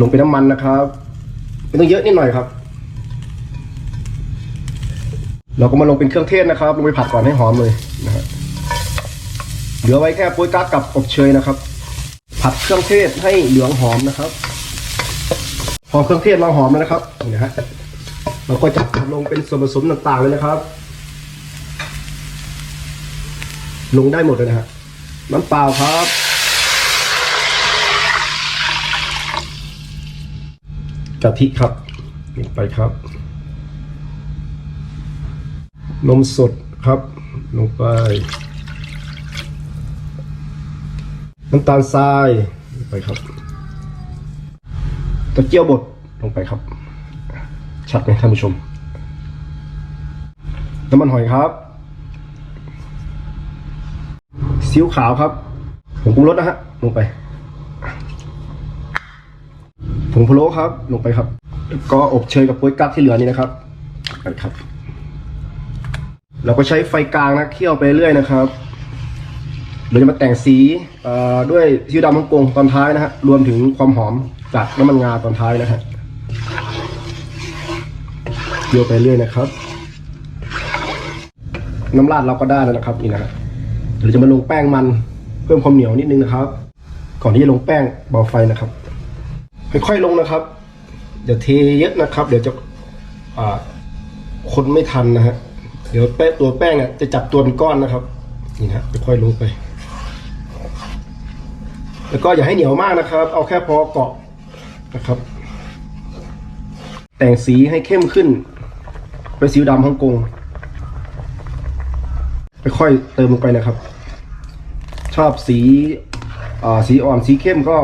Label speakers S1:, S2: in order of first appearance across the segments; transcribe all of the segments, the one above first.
S1: ลงเป็นน้ำมันนะครับไม่ต้องเยอะนิดหน่อยครับ เราก็มาลงเป็นเครื่องเทศนะครับ ลงไปผัดก่อนให้หอมเลยนะฮะเหลือไว้แค่โป๊ยกั๊กกับอบเชยนะครับ ผัดเครื่องเทศให้เหลืองหอมนะครับพอเครื่องเทศเราหอมแล้วนะครับนี่นะฮะเราก็จะลงเป็นส่วนผสมต่างๆเลยนะครับ ลงได้หมดเลยนะฮะน้ำเปล่าครับ กะทิครับลงไปครับ นมสดครับลงไป น้ำตาลทรายลงไปครับตะเกียวบดลงไปครับ ชัดไหมท่านผู้ชม น้ำมันหอยครับซีอิ๊วขาวครับผงปรุงรสนะฮะลงไป ผงพะโล้ครับ ลงไปครับ ก็อบเชยกับโป๊ยกั๊กที่เหลือนี่นะครับกันครับ เราก็ใช้ไฟกลางนะเคี่ยวไปเรื่อยนะครับเราจะมาแต่งสีด้วยซีอิ๊วดำฮ่องกงตอนท้ายนะฮะรวมถึงความหอมจากน้ำมันงาตอนท้ายนะฮะเคี่ยวไปเรื่อยนะครับ น้ำราดเราก็ได้แล้วนะครับนี่นะฮะเราจะมาลงแป้งมันเพิ่มความเหนียวนิดนึงนะครับ ก่อนที่จะลงแป้งเบาไฟนะครับ ค่อยๆลงนะครับอย่าเทเยอะนะครับ เดี๋ยวจะคนไม่ทันนะฮะเดี๋ยวแป้งตัวแป้งเนี่ยจะจับตัวเป็นก้อนนะครับนี่นะฮะค่อยๆลงไป แล้วก็อย่าให้เหนียวมากนะครับ เอาแค่พอเกาะนะครับ แต่งสีให้เข้มขึ้นเป็นสีดำฮ่องกงค่อยๆเติมลงไปนะครับ ชอบสีอ่าสีอ่อนสีเข้มก็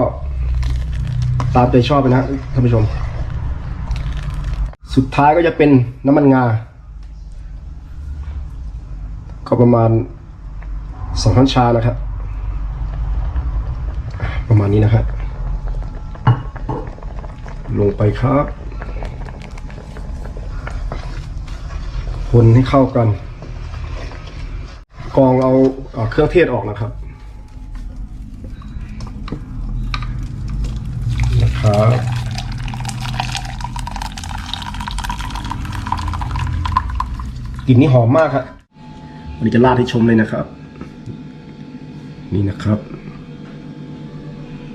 S1: ตามใจชอบไปนะท่านผู้ชม สุดท้ายก็จะเป็นน้ำมันงา ก็ประมาณสองช้อนชานะครับ ประมาณนี้นะครับลงไปครับ คนให้เข้ากันกรองเอาเครื่องเทศออกนะครับ นะ ครับกลิ่นนี่หอมมากครับวันนี้จะราดให้ชมเลยนะครับ นี่นะครับ